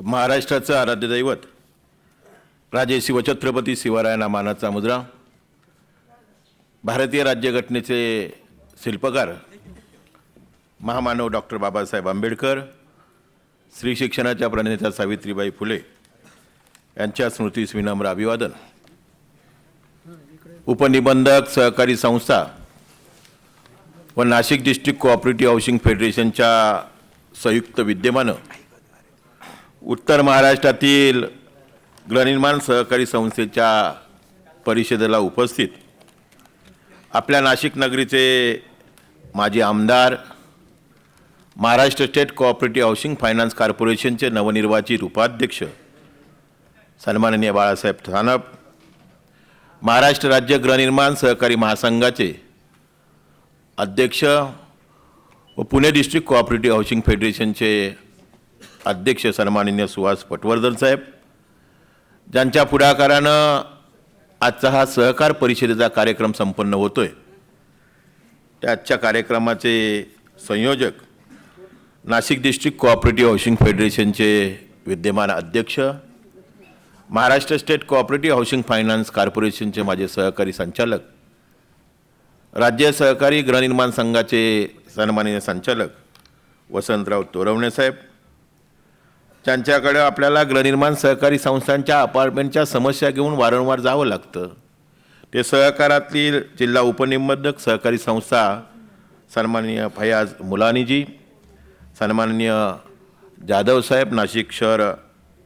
महाराष्ट्राचं आराध्य दैवत राजे शिवछत्रपती शिवरायांना मानाचा मुद्रा भारतीय राज्यघटनेचे शिल्पकार महामानव डॉक्टर बाबासाहेब आंबेडकर स्त्री शिक्षणाच्या प्रणेता सावित्रीबाई फुले यांच्या स्मृतीस विनम्र अभिवादन. उपनिबंधक सहकारी संस्था व नाशिक डिस्ट्रिक्ट कोऑपरेटिव्ह हाऊसिंग फेडरेशनच्या संयुक्त विद्यमानं उत्तर महाराष्ट्रातील गृहनिर्माण सहकारी संस्थेच्या परिषदेला उपस्थित आपल्या नाशिक नगरीचे माजी आमदार Maharashtra state cooperative housing finance कॉर्पोरेशनचे नवनिर्वाचित उपाध्यक्ष सन्माननीय बाळासाहेब थानप महाराष्ट्र राज्य गृहनिर्माण सहकारी महासंघाचे अध्यक्ष व पुणे डिस्ट्रिक्ट कोऑपरेटिव्ह हाऊसिंग फेडरेशनचे अध्यक्ष सन्माननीय सुहास पटवर्धन साहेब ज्यांच्या पुढाकारानं आजचा हा सहकार परिषदेचा कार्यक्रम संपन्न होतो आहे त्या आजच्या कार्यक्रमाचे संयोजक नाशिक डिस्ट्रिक्ट कोऑपरेटिव्ह हाऊसिंग फेडरेशनचे विद्यमान अध्यक्ष Maharashtra state cooperative housing finance कॉर्पोरेशनचे माझे सहकारी संचालक राज्य सहकारी गृहनिर्माण संघाचे सन्माननीय संचालक वसंतराव तोरवणे साहेब ज्यांच्याकडे आपल्याला गृहनिर्माण सहकारी संस्थांच्या अपार्टमेंटच्या समस्या घेऊन वारंवार जावं लागतं. ते सहकारातील जिल्हा उपनिबंधक सहकारी संस्था सन्माननीय फयाज मुलानीजी सन्माननीय जाधव साहेब नाशिक शहर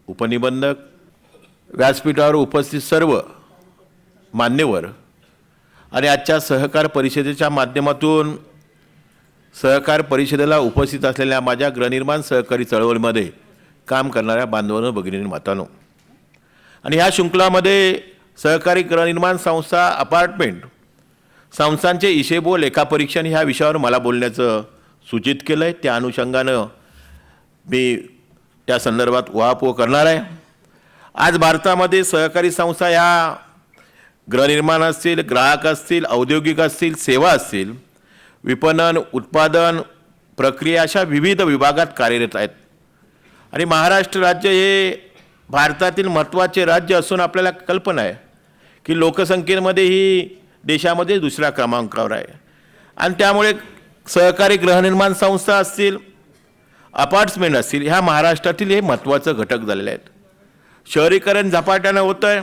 उपनिबंधक व्यासपीठावर उपस्थित सर्व मान्यवर आणि आजच्या सहकार परिषदेच्या माध्यमातून सहकार परिषदेला उपस्थित असलेल्या माझ्या गृहनिर्माण सहकारी चळवळीमध्ये काम करणाऱ्या बांधवांनो भगिनी मातानो. आणि ह्या शृंखलामध्ये सहकारी गृहनिर्माण संस्था अपार्टमेंट संस्थांचे इशेबो लेखापरीक्षण ह्या विषयावर मला बोलण्याचं सूचित केलं आहे त्या अनुषंगानं मी त्या संदर्भात उहापोह करणार आहे. आज भारतामध्ये सहकारी संस्था ह्या गृहनिर्माण असतील ग्राहक असतील औद्योगिक असतील सेवा असतील विपणन उत्पादन प्रक्रिया अशा विविध विभागात कार्यरत आहेत. आणि महाराष्ट्र राज्य हे भारतातील महत्त्वाचे राज्य असून आपल्याला कल्पना आहे की लोकसंख्येमध्ये ही देशामध्ये दुसऱ्या क्रमांकावर आहे. आणि त्यामुळे सहकारी गृहनिर्माण संस्था असतील अपार्टमेंट असतील ह्या महाराष्ट्रातील हे महत्त्वाचं घटक झालेले आहेत. शहरीकरण झपाट्यानं होतं आहे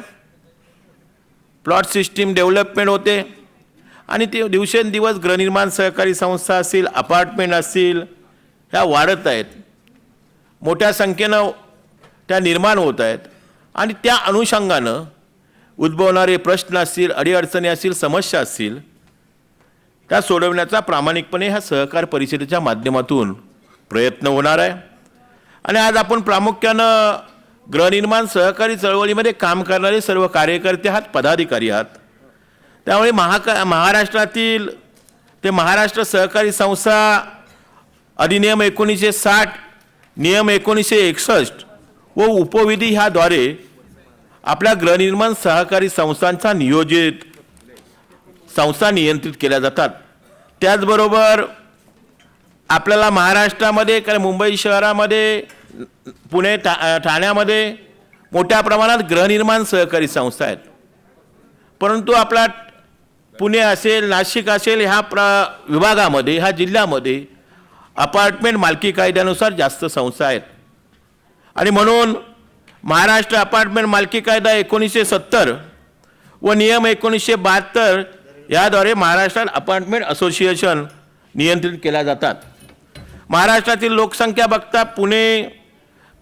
प्लॉट सिस्टीम डेव्हलपमेंट होते आणि ते दिवसेंदिवस गृहनिर्माण सहकारी संस्था असतील अपार्टमेंट असतील ह्या वाढत आहेत. मोठ्या संख्येनं त्या निर्माण होत आहेत. आणि त्या अनुषंगानं उद्भवणारे प्रश्न असतील अडीअडचणी असतील समस्या असतील त्या सोडवण्याचा प्रामाणिकपणे ह्या सहकार परिषदेच्या माध्यमातून प्रयत्न होणार आहे. आणि आज आपण प्रामुख्यानं गृहनिर्माण सहकारी चळवळीमध्ये काम करणारे सर्व कार्यकर्ते आहात पदाधिकारी आहात. त्यामुळे महाका महाराष्ट्रातील ते महाराष्ट्र सहकारी संस्था अधिनियम एकोणीसशे साठ नियम एकोणीसशे एकसष्ट व उपविधी ह्याद्वारे आपल्या गृहनिर्माण सहकारी संस्थांचा नियोजित संस्था नियंत्रित केल्या जातात. त्याचबरोबर आपल्याला महाराष्ट्रामध्ये कारण मुंबई शहरामध्ये पुणे ठा ठाण्यामध्ये मोठ्या प्रमाणात गृहनिर्माण सहकारी संस्था आहेत. परंतु आपला पुणे असेल नाशिक असेल ह्या प्र विभागामध्ये ह्या जिल्ह्यामध्ये अपार्टमेंट मालकी कायद्यानुसार जास्त संस्था आहेत. आणि म्हणून महाराष्ट्र अपार्टमेंट मालकी कायदा एकोणीसशे सत्तर व नियम एकोणीसशे बहात्तर याद्वारे महाराष्ट्रात अपार्टमेंट असोसिएशन नियंत्रित केल्या जातात. महाराष्ट्रातील लोकसंख्या बघता पुणे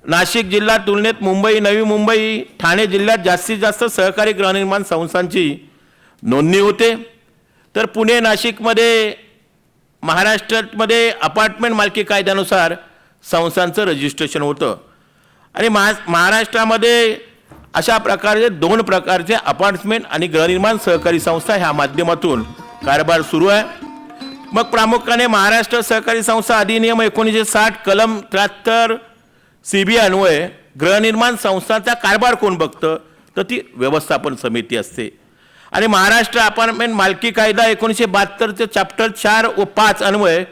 नाशिक जिल्हा तुलनेत मुंबई नवी मुंबई ठाणे जिल्ह्यात जास्तीत जास्त सहकारी गृहनिर्माण संस्थांची नोंदणी होते. तर पुणे नाशिकमध्ये महाराष्ट्रामध्ये अपार्टमेंट मालकी कायद्यानुसार संस्थांचं रजिस्ट्रेशन होतं. आणि महा महाराष्ट्रामध्ये अशा प्रकारचे दोन प्रकारचे अपार्टमेंट आणि गृहनिर्माण सहकारी संस्था ह्या माध्यमातून कारभार सुरू आहे. मग प्रामुख्याने महाराष्ट्र सहकारी संस्था अधिनियम एकोणीसशे साठ कलम त्र्याहत्तर सी बी अन्वये गृहनिर्माण संस्थांचा कारभार कोण बघतं? तर ती व्यवस्थापन समिती असते. आणि महाराष्ट्र अपार्टमेंट मालकी कायदा एकोणीसशे बहात्तरचे चॅप्टर चार व पाच अन्वय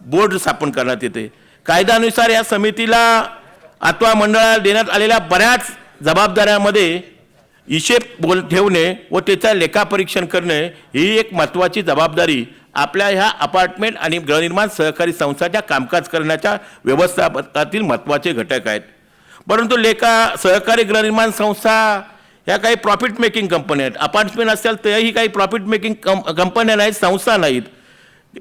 बोर्ड स्थापन करण्यात येते. कायद्यानुसार या समितीला अथवा मंडळाला देण्यात आलेल्या बऱ्याच जबाबदाऱ्यामध्ये हिशेब बोल ठेवणे व त्याचा लेखापरीक्षण करणे ही एक महत्त्वाची जबाबदारी आपल्या ह्या अपार्टमेंट आणि गृहनिर्माण सहकारी संस्थाच्या कामकाज करण्याच्या व्यवस्थापनातील महत्त्वाचे घटक आहेत. परंतु लेखा सहकारी गृहनिर्माण संस्था ह्या काही प्रॉफिट मेकिंग कंपन्या आहेत. अपार्टमेंट असेल तरही काही प्रॉफिट मेकिंग कं कंपन्या नाहीत संस्था नाहीत.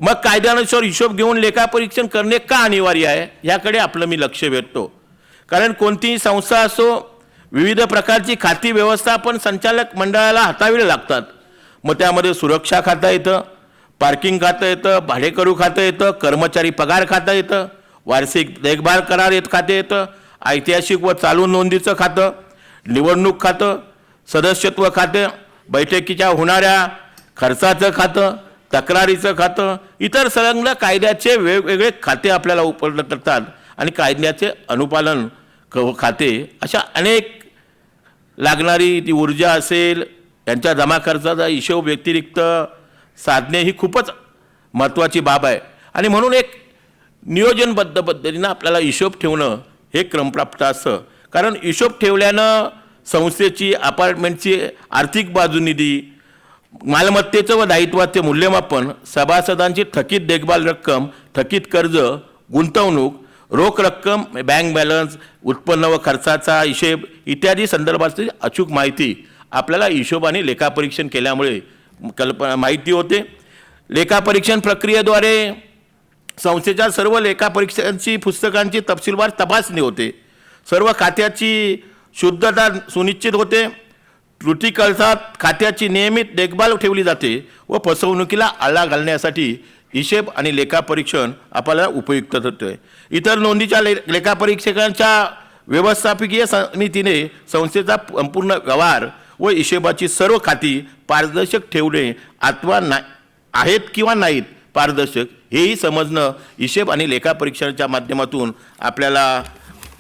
मग कायद्यानुसार हिशोब घेऊन लेखापरीक्षण करणे का अनिवार्य आहे? याकडे आपलं मी लक्ष वेधतो. कारण कोणतीही संस्था असो विविध प्रकारची खाती व्यवस्थापन संचालक मंडळाला हातावी लागतात. मग त्यामध्ये सुरक्षा खातं येतं पार्किंग खातं येतं भाडेकरू खातं येतं कर्मचारी पगार खातं येतं वार्षिक देखभाल करार येत खाते येतं ऐतिहासिक व चालू नोंदीचं खातं निवडणूक खातं सदस्यत्व खातं बैठकीच्या होणाऱ्या खर्चाचं खातं तक्रारीचं खातं इतर संलग्न कायद्याचे वेगवेगळे खाते आपल्याला उपलब्ध करतात आणि कायद्याचे अनुपालन क खाते अशा अनेक लागणारी ती ऊर्जा असेल यांच्या जमा खर्चाचा हिशोब व्यतिरिक्त साधणे ही खूपच महत्त्वाची बाब आहे. आणि म्हणून एक नियोजनबद्ध पद्धतीनं आपल्याला हिशोब ठेवणं हे क्रमप्राप्त असतं. कारण हिशोब ठेवल्यानं संस्थेची अपार्टमेंटची आर्थिक बाजू निधी मालमत्तेचं व दायित्वाचे मूल्यमापन सभासदांची थकीत देखभाल रक्कम थकीत कर्ज गुंतवणूक रोख रक्कम बँक बॅलन्स उत्पन्न व खर्चाचा हिशेब इत्यादी संदर्भातली अचूक माहिती आपल्याला हिशोबाने लेखापरीक्षण केल्यामुळे कल्पना माहिती होते. लेखापरीक्षण प्रक्रियेद्वारे संस्थेच्या सर्व लेखापरीक्षांची पुस्तकांची तपशीलवार तपासणी होते. सर्व खात्याची शुद्धता सुनिश्चित होते. त्रुटी खात्याची नियमित देखभाल ठेवली जाते व फसवणुकीला आळा घालण्यासाठी हिशेब आणि लेखापरीक्षण आपल्याला उपयुक्त ठरतोय. इतर नोंदीच्या ले लेखापरीक्षकांच्या व्यवस्थापकीय समितीने संस्थेचा संपूर्ण व्यवहार व हिशेबाची सर्व खाती पारदर्शक ठेवणे अथवा ना आहेत किंवा नाहीत पारदर्शक हेही समजणं हिशेब आणि लेखापरीक्षणाच्या माध्यमातून आपल्याला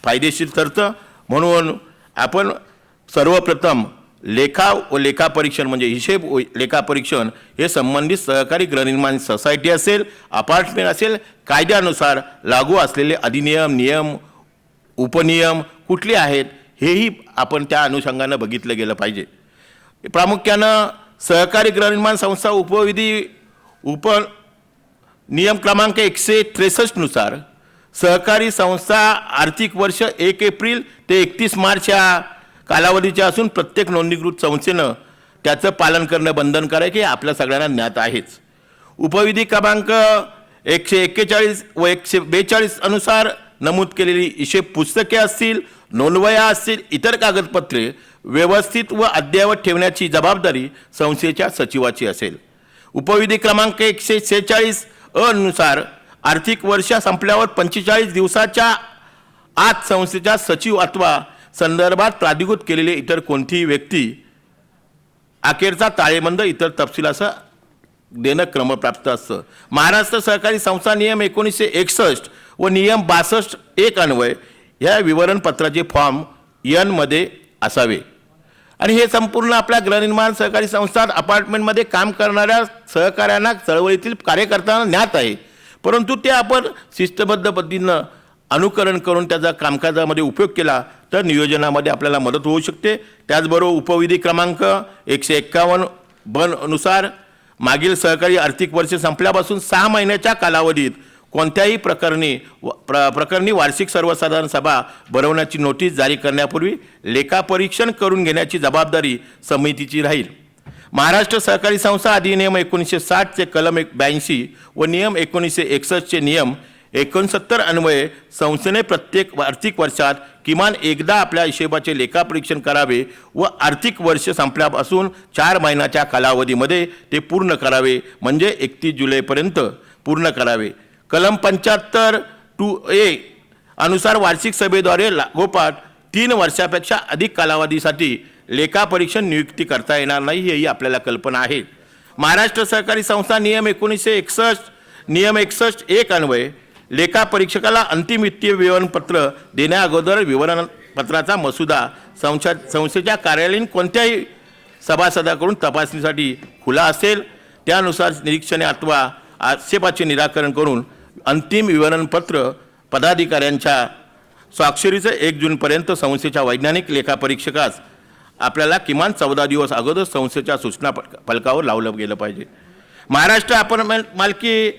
फायदेशीर ठरतं. म्हणून आपण सर्वप्रथम लेखा व लेखापरीक्षण म्हणजे हिशेब व लेखापरीक्षण हे संबंधित सहकारी गृहनिर्माण सोसायटी असेल अपार्टमेंट असेल कायद्यानुसार लागू असलेले अधिनियम नियम उपनियम कुठले आहेत हेही आपण त्या अनुषंगानं बघितलं गेलं पाहिजे. प्रामुख्यानं सहकारी गृहनिर्माण संस्था उपविधी उप नियम क्रमांक एकशे त्रेसष्टनुसार सहकारी संस्था आर्थिक वर्ष एक एप्रिल ते एकतीस मार्च या कालावधीचे असून प्रत्येक नोंदणीकृत संस्थेनं त्याचं पालन करणं बंधनकारक आहे हे आपल्या सगळ्यांना ज्ञात आहेच. उपविधी क्रमांक एकशे एक्केचाळीस व एकशे बेचाळीस अनुसार नमूद केलेली हिशेब पुस्तके असतील नोंदवया असतील इतर कागदपत्रे व्यवस्थित व अद्ययावत ठेवण्याची जबाबदारी संस्थेच्या सचिवाची असेल. उपविधी क्रमांक एकशे सेहेचाळीस अनुसार आर्थिक वर्ष संपल्यावर पंचेचाळीस दिवसाच्या आत संस्थेच्या सचिव अथवा संदर्भात प्राधिकृत केलेले इतर कोणतीही व्यक्ती अखेरचा ताळेबंद इतर तपशील देणं क्रमप्राप्त असतं. महाराष्ट्र सहकारी संस्था नियम एकोणीसशे एकसष्ट व नियम बासष्ट एक अन्वय ह्या विवरणपत्राचे फॉर्म यनमध्ये असावे. आणि हे संपूर्ण आपल्या गृहनिर्माण सहकारी संस्थात अपार्टमेंटमध्ये काम करणाऱ्या सहकाऱ्यांना चळवळीतील कार्यकर्त्यांना ज्ञात आहे. परंतु ते आपण शिस्तबद्ध पद्धतीनं अनुकरण करून त्याचा कामकाजामध्ये उपयोग केला तर नियोजनामध्ये आपल्याला मदत होऊ शकते. त्याचबरोबर उपविधी क्रमांक एकशे एक्कावन्न बन अनुसार मागील सहकारी आर्थिक वर्ष संपल्यापासून सहा महिन्याच्या कालावधीत कोणत्याही प्रकरणी व- प्र प्रकरणी वार्षिक सर्वसाधारण सभा भरवण्याची नोटीस जारी करण्यापूर्वी लेखापरीक्षण करून घेण्याची जबाबदारी समितीची राहील. महाराष्ट्र सहकारी संस्था अधिनियम एकोणीसशे साठचे कलम एक ब्याऐंशी व नियम एकोणीसशे एकसष्टचे नियम एकोणसत्तर अन्वये संस्थेने प्रत्येक आर्थिक वर्षात किमान एकदा आपल्या हिशेबाचे लेखापरीक्षण करावे व आर्थिक वर्ष संपल्यापासून चार महिन्याच्या कालावधीमध्ये ते पूर्ण करावे म्हणजे एकतीस जुलैपर्यंत पूर्ण करावे. कलम पंच्याहत्तर टू ए अनुसार वार्षिक सभेद्वारे लागोपाठ तीन वर्षापेक्षा अधिक कालावधीसाठी लेखापरीक्षण नियुक्ती करता येणार नाही हेही आपल्याला कल्पना आहे. महाराष्ट्र सहकारी संस्था नियम एकोणीसशे एकसष्ट नियम एकसष्ट एक अन्वये लेखापरीक्षकाला अंतिम वित्तीय विवरणपत्र देण्याअगोदर विवरणपत्राचा मसुदा संस्था संस्थेच्या कार्यालयीन कोणत्याही सभासदाकडून तपासणीसाठी खुला असेल त्यानुसार निरीक्षणे अथवा आक्षेपाचे निराकरण करून अंतिम विवरणपत्र पदाधिकाऱ्यांच्या स्वाक्षरीचं एक जूनपर्यंत संस्थेच्या वैज्ञानिक लेखापरीक्षकास आपल्याला किमान चौदा दिवस अगोदर संस्थेच्या सूचना फलकावर लावलं गेलं पाहिजे. महाराष्ट्र अपार्टमेंट मालकी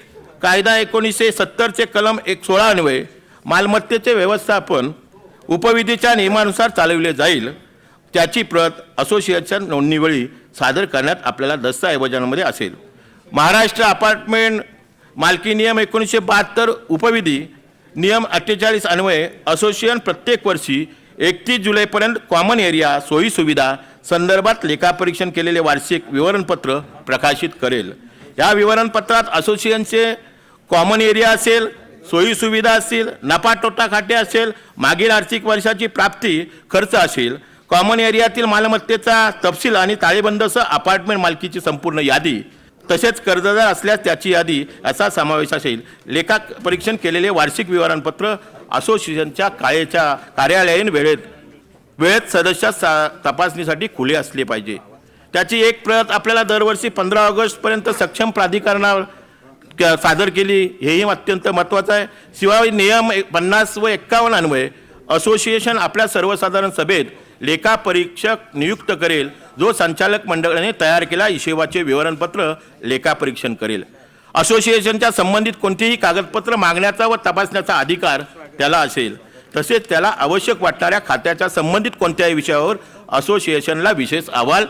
कायदा एकोणीसशे सत्तरचे कलम एक सोळा अन्वये मालमत्तेचे व्यवस्थापन उपविधीच्या नियमानुसार चालविले जाईल त्याची प्रत असोसिएशन नोंदणीवेळी सादर करण्यात आपल्याला दस्तऐवजांमध्ये असेल. महाराष्ट्र अपार्टमेंट मालकी नियम एकोणीसशे बहात्तर उपविधी नियम अठ्ठेचाळीस अन्वये असोसिएशन प्रत्येक वर्षी एकतीस जुलैपर्यंत कॉमन एरिया सोयीसुविधा संदर्भात लेखापरीक्षण केलेले वार्षिक विवरणपत्र प्रकाशित करेल. या विवरणपत्रात असोसिएशनचे कॉमन एरिया असेल सोयीसुविधा असतील नफा तोटा खाते असेल मागील आर्थिक वर्षाची प्राप्ती खर्च असेल कॉमन एरियातील मालमत्तेचा तपशील आणि ताळेबंदसह अपार्टमेंट मालकीची संपूर्ण यादी तसेच कर्जदार असल्यास त्याची यादी असा समावेश असेल. लेखा परीक्षण केलेले वार्षिक विवरणपत्र असोसिएशनच्या काळेच्या कार्यालयीन वेळेत वेळेत सदस्या सा तपासणीसाठी खुले असले पाहिजे. त्याची एक प्रत आपल्याला दरवर्षी पंधरा ऑगस्टपर्यंत सक्षम प्राधिकरणावर क- सादर केली हेही अत्यंत महत्त्वाचं आहे. शिवाय नियम पन्नास व एक्कावन्न अन्वये असोसिएशन आपल्या सर्वसाधारण सभेत लेखापरीक्षक नियुक्त करेल जो संचालक मंडळाने तयार केला हिशेबाचे विवरणपत्र लेखापरीक्षण करेल. असोसिएशनच्या संबंधित कोणतेही कागदपत्र मागण्याचा व तपासण्याचा अधिकार त्याला असेल. तसेच त्याला आवश्यक वाटणाऱ्या खात्याच्या संबंधित कोणत्याही विषयावर असोसिएशनला विशेष अहवाल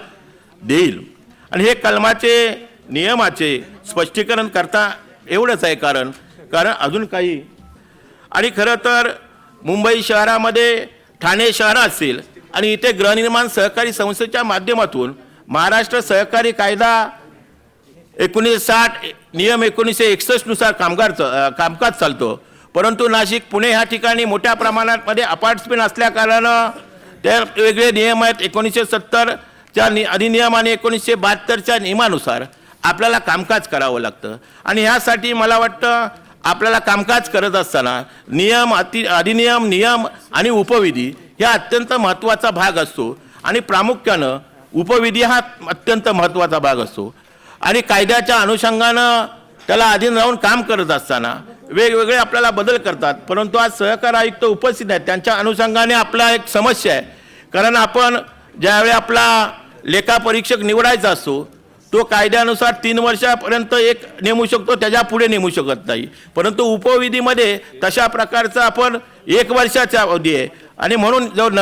देईल. आणि हे कलमाचे नियमाचे स्पष्टीकरण करता एवढंच आहे कारण कारण अजून काही. आणि खरं तर मुंबई शहरामध्ये ठाणे शहर असेल आणि इथे गृहनिर्माण सहकारी संस्थेच्या माध्यमातून महाराष्ट्र सहकारी कायदा एकोणीसशे साठ नियम एकोणीसशे एकसष्टनुसार कामगार च- कामकाज चालतो. परंतु नाशिक पुणे ह्या ठिकाणी मोठ्या प्रमाणात मध्ये अपार्टमेंट असल्या कारणानं ते वेगळे नियम आहेत. एकोणीसशे सत्तरच्या नि अधिनियम आणि एकोणीसशे बहात्तरच्या नियमानुसार आपल्याला कामकाज करावं लागतं. आणि ह्यासाठी मला वाटतं आपल्याला कामकाज करत असताना नियम अति अधिनियम नियम आणि उपविधी ह्या अत्यंत महत्त्वाचा भाग असतो. आणि प्रामुख्यानं उपविधी हा अत्यंत महत्त्वाचा भाग असतो. आणि कायद्याच्या अनुषंगानं त्याला अधीन राहून काम करत असताना वेगवेगळे आपल्याला बदल करतात. परंतु आज सहकार आयुक्त उपस्थित आहेत. त्यांच्या अनुषंगाने आपला एक समस्या आहे. कारण आपण ज्यावेळी आपला लेखापरीक्षक निवडायचा असतो तो कायद्यानुसार तीन वर्षापर्यंत एक नेमू शकतो त्याच्या पुढे नेमू शकत नाही. परंतु उपविधीमध्ये तशा प्रकारचं आपण एक वर्षाचा अवधी आहे. आणि म्हणून जो न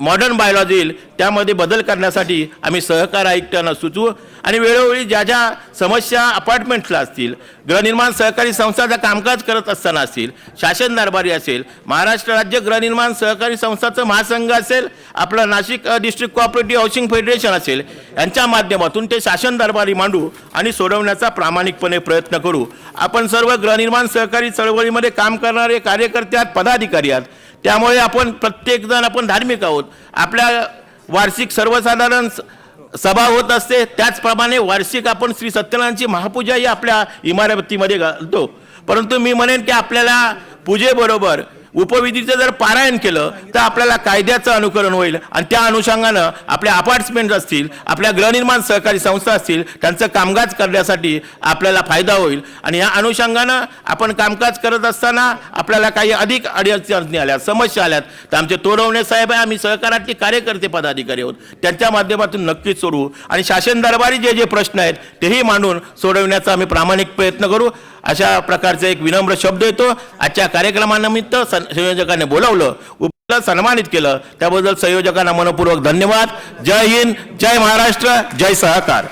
मॉडर्न बायोलॉजी येईल त्यामध्ये बदल करण्यासाठी आम्ही सहकार आयुक्तांना सुचवू. आणि वेळोवेळी ज्या ज्या समस्या अपार्टमेंट्सला असतील गृहनिर्माण सहकारी संस्थाचं कामकाज करत असताना असतील शासन दरबारी असेल महाराष्ट्र राज्य गृहनिर्माण सहकारी संस्थाचं महासंघ असेल आपलं Nashik district cooperative housing federation असेल यांच्या माध्यमातून ते शासन दरबारी मांडू आणि सोडवण्याचा प्रामाणिकपणे प्रयत्न करू. आपण सर्व गृहनिर्माण सहकारी चळवळीमध्ये काम करणारे कार्यकर्ते आहात पदाधिकारी आहात त्यामुळे आपण प्रत्येकजण आपण धार्मिक आहोत. आपल्या वार्षिक सर्वसाधारण स- सभा होत असते त्याचप्रमाणे वार्षिक आपण श्री सत्यनारायणची महापूजाही आपल्या इमारतीमध्ये घालतो. परंतु मी म्हणेन की आपल्याला पूजेबरोबर उपविधीचं जर पारायण केलं तर आपल्याला कायद्याचं अनुकरण होईल. आणि त्या अनुषंगानं आपल्या अपार्टमेंट असतील आपल्या गृहनिर्माण सहकारी संस्था असतील त्यांचं कामकाज करण्यासाठी आपल्याला फायदा होईल. आणि या अनुषंगानं आपण कामकाज करत असताना आपल्याला काही अधिक अडचणी आल्या समस्या आल्यात. तर आमचे तोडवणे साहेब आहे आम्ही सहकारातले कार्यकर्ते पदाधिकारी आहोत. त्यांच्या माध्यमातून नक्कीच सोडवू. आणि शासन दरबारी जे जे प्रश्न आहेत तेही मांडून सोडवण्याचा आम्ही प्रामाणिक प्रयत्न करू. अशा प्रकारचे एक विनम्र शब्द येतो. आजच्या कार्यक्रमानिमित्त सं- संयोजकांनी बोलावलं उपला सन्मानित केलं. त्याबद्दल संयोजकांना मनपूर्वक धन्यवाद. जय हिंद जय महाराष्ट्र जय सहकार.